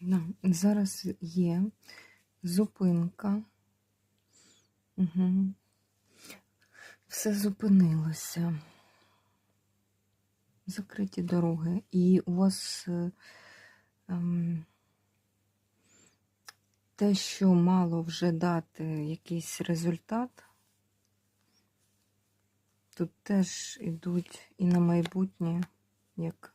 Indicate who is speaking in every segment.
Speaker 1: Да, зараз є зупинка. Угу. Все зупинилося. Закриті дороги. І у вас е, ем, те, що мало вже дати якийсь результат, тут теж ідуть і на майбутнє, як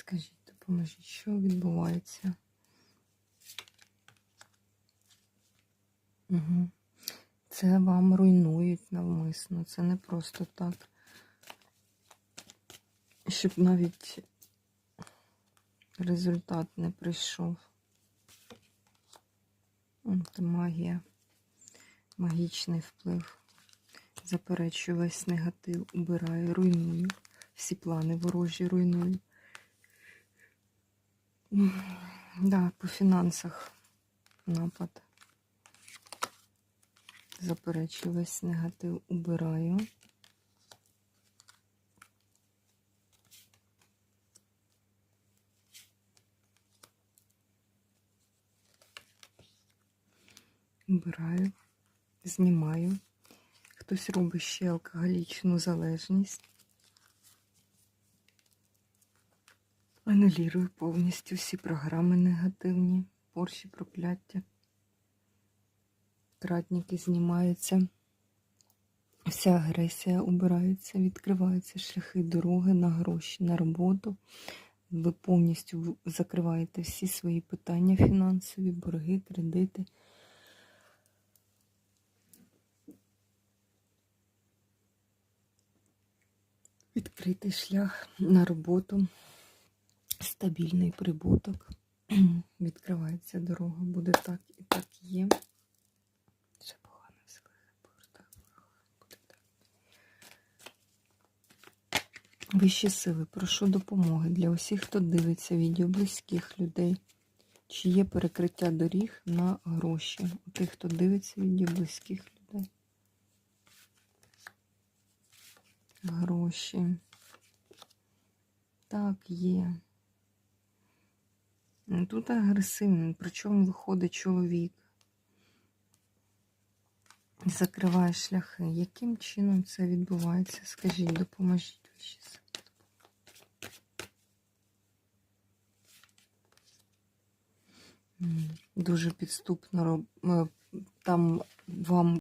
Speaker 1: Скажіть, допоможіть, що відбувається? Угу. Це вам руйнують навмисно. Це не просто так. Щоб навіть результат не прийшов. Це магія, магічний вплив. Заперечую весь негатив, убираю, руйную. Всі плани ворожі руйную. Да, по фінансах напад. Заперечую весь негатив, убираю. Убираю, знімаю. Хтось робить ще алкоголічну залежність. Анулірую повністю всі програми негативні, порші, прокляття. Кратники знімаються. Вся агресія убирається, відкриваються шляхи дороги на гроші, на роботу. Ви повністю закриваєте всі свої питання фінансові, борги, кредити. Відкритий шлях на роботу стабільний прибуток. Відкривається дорога, буде так і так є. Ще погано буде так. Вищі сили, прошу допомоги для усіх, хто дивиться відео близьких людей. Чи є перекриття доріг на гроші? У тих, хто дивиться відео близьких людей. Гроші. Так, є. Тут агресивний, причому виходить чоловік. Закриває шляхи. Яким чином це відбувається? Скажіть, допоможіть сили. Дуже підступно роб- е, там вам